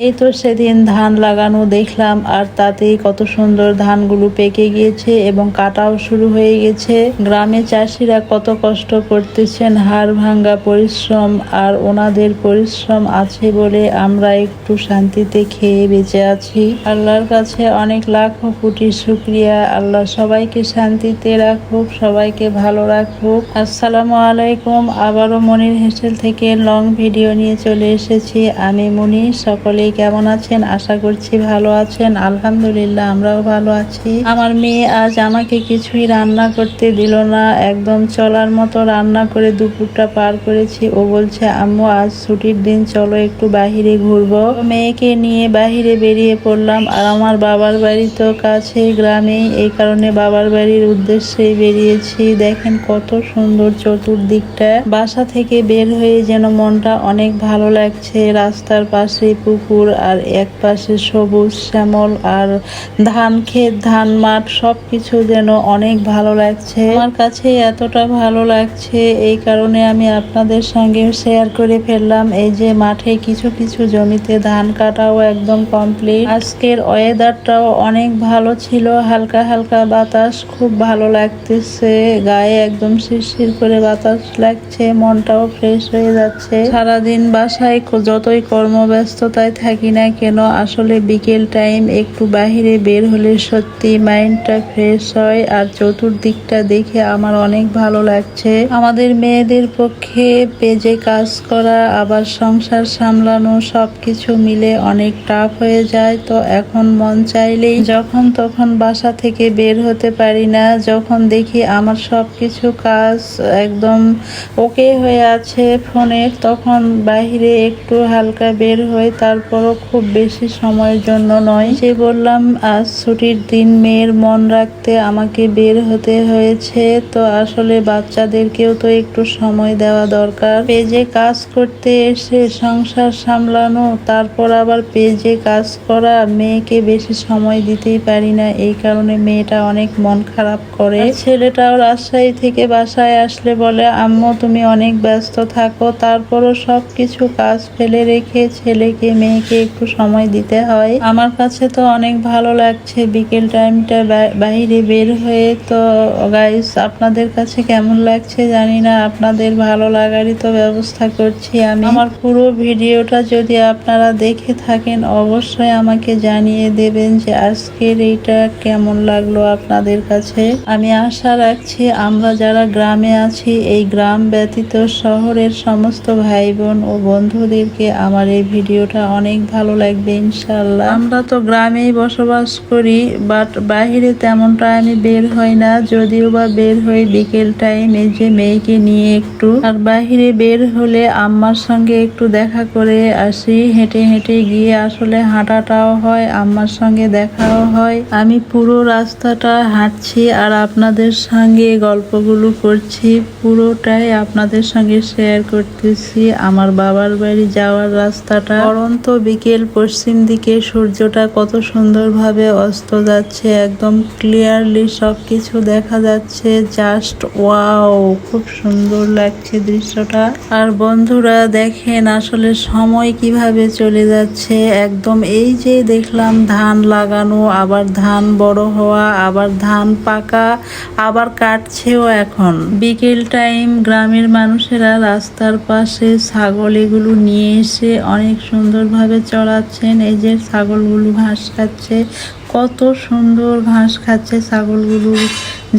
এই তো সেদিন ধান লাগানো দেখলাম, আর তাতেই কত সুন্দর ধানগুলো পেকে গিয়েছে এবং কাটাও শুরু হয়ে গেছে। গ্রামে চাষিরা কত কষ্ট করতেছেন, হাড় ভাঙ্গা পরিশ্রম আর ওনাদের পরিশ্রম আছে বলে আমরা একটু শান্তিতে খেয়ে বেঁচে আছি। আল্লাহর কাছে অনেক লাখ কোটি শুক্রিয়া। আল্লাহ সবাইকে শান্তিতে রাখুক, সবাইকে ভালো রাখুক। আসসালামু আলাইকুম। আবারও মনির হেসেল থেকে লং ভিডিও নিয়ে চলে এসেছি। আমি মনি সকলেই কেমন আছেন? আশা করছি ভালো আছেন। আলহামদুলিল্লাহ, আমরাও ভালো আছি। আমার মেয়ে আজ আমাকে কিছুই রান্না করতে দিল না। একদম চলার মতো রান্না করে দুপুরটা পার করেছি। ও বলছে, আম্মু, আজ ছুটির দিন, চলো একটু বাহিরে ঘুরবো। মেয়েকে নিয়ে বাহিরে বেরিয়ে পড়লাম। আর আমার বাবার বাড়ি তো কাছে গ্রামেই। এই কারণে বাবার বাড়ির উদ্দেশ্যেই বেরিয়েছি। দেখেন কত সুন্দর চতুর্দিকটা। বাসা থেকে বের হয়ে যেন মনটা অনেক ভালো লাগছে। রাস্তার পাশে পুকুর আর এক পাশে সবুজ শ্যামল আর ধান, ক্ষেত, ধান, মাঠ সব কিছু যেন অনেক ভালো লাগছে। আমার কাছে এতটা ভালো লাগছে, এই কারণে আমি আপনাদের সঙ্গে শেয়ার করে ফেললাম। এই যে মাঠে কিছু কিছু জমিতে ধান কাটাও একদম কমপ্লিট আজকের ওয়েদারটাও অনেক ভালো ছিল, হালকা হালকা বাতাস, খুব ভালো লাগতেছে। গায়ে একদম শিরশির করে বাতাস লাগছে, মনটাও ফ্রেশ হয়ে যাচ্ছে। সারাদিন বাসায় যতই কর্মব্যস্ততায় থাকি না কেন, আসলে বিকেল টাইম একটু বাহিরে বের হলে সত্যি মাইন্ডটা ফ্রেশ হয় আর চতুর্দিকটা দেখে আমার অনেক ভালো লাগছে। আমাদের মেয়েদের পক্ষে পেজে কাজ করা, আবার সংসার সামলানো সব কিছু মিলে অনেক টাফ হয়ে যায়। তো এখন মন চাইলেই যখন তখন বাসা থেকে বের হতে পারি না, যখন দেখি আমার সব কিছু কাজ একদম ওকে হয়ে আছে ফোনের, তখন বাইরে একটু হালকা বের হই তারপরও খুব বেশি সময়ের জন্য নয়। যে বললাম, আজ ছুটির দিন, মেয়ের মন রাখতে আমাকে বের হতে হয়েছে, তো আসলে বাচ্চাদেরকেও তো একটু সময় দেওয়া দরকার। পেজে কাজ করতে এসে সংসার সামলানো, তারপর আবার পেজে কাজ করা, মেয়েকে বেশি সময় দিতেই পারি না, এই কারণে মেয়েটা অনেক মন খারাপ করে। ছেলেটাও রাজশাহী থেকে বাসায় আসলে বলে, আম্মু, তুমি অনেক ব্যস্ত থাকো, তারপরও সব কিছু কাজ ফেলে রেখে ছেলেকে মেয়েকে একটু সময় দিতে হয়। আমার কাছে তো অনেক ভালো লাগছে বিকেল টাইমটা বাইরে বের হয়ে। তো গাইস আপনাদের কাছে কেমন লাগছে জানি না। আপনাদের ভালো লাগারই তো ব্যবস্থা করছি আমি। আমার পুরো ভিডিওটা যদি আপনারা দেখে থাকেন, অবশ্যই আমাকে জানিয়ে দেবেন যে আজকের এইটা কেমন লাগল আপনাদের কাছে। আমি আশা রাখছি আমরা যারা গ্রামে আছি, এই গ্রাম ব্যতীত শহরের সমস্ত ভাই বোন ও বন্ধুদেরকে আমার এই ভিডিওটা অনেক ভালো লাগবে ইনশাল্লাহ আমরা তো গ্রামেই বসবাস করি বাট বাইরে তেমনটা আমি বের হই না, যদিও বা বের হই বিকেল টাইম যে মেয়েকে নিয়ে একটু। আর বাহিরে বের হলে আম্মার সঙ্গে একটু দেখা করে আসি, হেঁটে হেঁটে গিয়ে আসলে হাঁটাটাও হয়, আম্মার সঙ্গে দেখাও হয়। আমি পুরো রাস্তাটা হাঁটছি আর আপনাদের সঙ্গে গল্পগুলো করছি, পুরোটাই আপনাদের সঙ্গে শেয়ার করতেছি। আমার বাবার বাড়ি যাওয়ার রাস্তাটা, পরন্ত বিকেল পশ্চিম দিকে সূর্যটা কত সুন্দরভাবে অস্ত যাচ্ছে, একদম ক্লিয়ারলি সবকিছু দেখা যাচ্ছে। জাস্ট ওয়াও খুব সুন্দর লাগছে দৃশ্যটা। আর বন্ধুরা, দেখেন আসলে সময় কীভাবে চলে যাচ্ছে। একদম এই যে দেখলাম, ধান লাগানো, আবার ধান বড় হওয়া, আবার ধান পাকা, আবার কাটছেও এখন। বিকেল টাইম গ্রামের মানুষেরা রাস্তার পাশে ছাগল এগুলো নিয়ে এসে অনেক সুন্দরভাবে চড়াচ্ছেন এই যে ছাগলগুলো ঘাস খাচ্ছে। কত সুন্দর ঘাস খাচ্ছে ছাগলগুলো,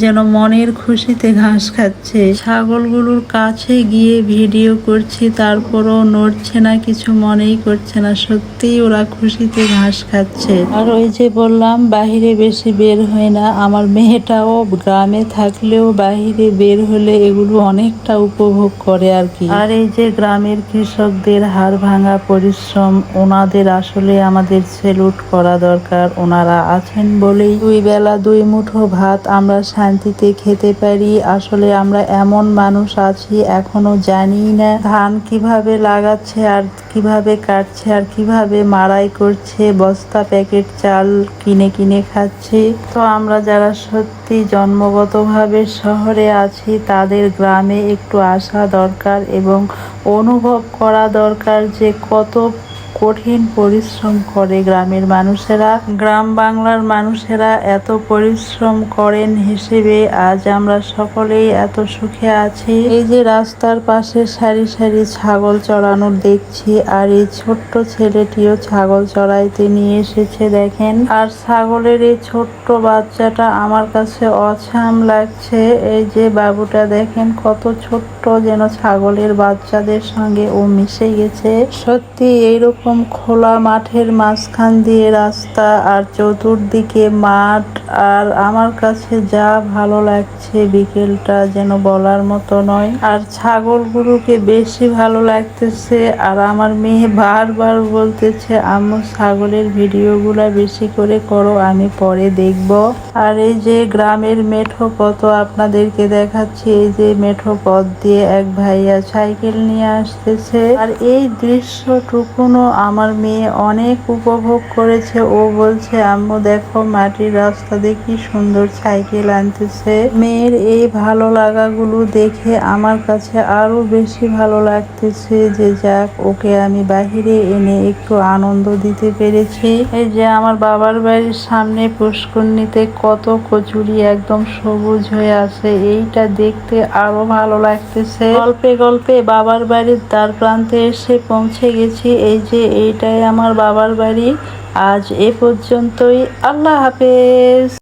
যেন মনের খুশিতে ঘাস খাচ্ছে। ছাগলগুলোর কাছে গিয়ে ভিডিও করছি, তারপরও নড়ছে না, কিছু মনেই করছে না। সত্যিই ওরা খুশিতে ঘাস খাচ্ছে। আর ওই যে বললাম, বাহিরে বেশি বের হয় না। আমার মেয়েটাও গ্রামে থাকলেও বাহিরে বের হলে এগুলো অনেকটা উপভোগ করে আর কি। আর এই যে গ্রামের কৃষকদের হাড় ভাঙা পরিশ্রম, ওনাদের আসলে আমাদের সেলুট করা দরকার। ওনারা আছেন বলেই দুই বেলা দুই মুঠো ভাত আমরা শান্তিতে খেতে পারি। আসলে আমরা এমন মানুষ আছি, এখনও জানি না ধান কীভাবে লাগাচ্ছে, আর কীভাবে কাটছে, আর কীভাবে মাড়াই করছে, বস্তা, প্যাকেট, চাল কিনে কিনে খাচ্ছে। তো আমরা যারা সত্যি জন্মগতভাবে শহরে আছি, তাদের গ্রামে একটু আসা দরকার এবং অনুভব করা দরকার যে কত কঠিন পরিশ্রম করে গ্রামের মানুষেরা। গ্রাম বাংলার মানুষেরা এত পরিশ্রম করেন হিসেবে আজ আমরা সকলেই এত সুখে আছি। এই যে রাস্তার পাশে সারি সারি ছাগল চড়ানো দেখছি, আর এই ছোট্ট ছেলেটিও ছাগল চড়াইতে নিয়ে এসেছে দেখেন। আর ছাগলের এই ছোট্ট বাচ্চাটা আমার কাছে অছাম লাগছে। এই যে বাবুটা দেখেন, কত ছোট্ট যেন ছাগলের বাচ্চাদের সঙ্গে ও মিশে গেছে। সত্যি এইরকম খোলা মাঠের মাঝখান দিয়ে রাস্তা আর চতুর্দিকে মাঠ আর আমার কাছে যা ভালো লাগছে বিকেলটা যেন বলার মতো নয়। আর ছাগলগুলোকে বেশি ভালো লাগতেছে, আর আমার মেয়ে বারবার বলতেছে, আম্মু, ছাগলের ভিডিওগুলা বেশি করে করো, আমি পরে দেখব। আর এই যে গ্রামের মেঠো পথ আপনাদেরকে দেখাচ্ছি, এই যে মেঠো পথ দিয়ে এক ভাইয়া সাইকেল নিয়ে আসতেছে। আর এই দৃশ্যটুকুনও আমার মেয়ে অনেক উপভোগ করেছে। ও বলছে, আম্মু, দেখো মাটির রাস্তা দিয়ে কি সুন্দর সাইকেল আনতেছে। মেয়ের এই ভালো লাগাগুলো দেখে আমার কাছে আরও বেশি ভালো লাগতেছে যে যাক, ওকে আমি বাহিরে এনে একটু আনন্দ দিতে পেরেছি। এই যে আমার বাবার বাড়ির সামনে পুষ্করণীতে কত কচুরি একদম সবুজ হয়ে আছে, এইটা দেখতে আরও ভালো লাগতেছে। গল্পে গল্পে বাবার বাড়ির দ্বার প্রান্তে এসে পৌঁছে গেছি, এই যে এইটাই আমার বাবার বাড়ি। আজ এ পর্যন্তই, আল্লাহ হাফেজ।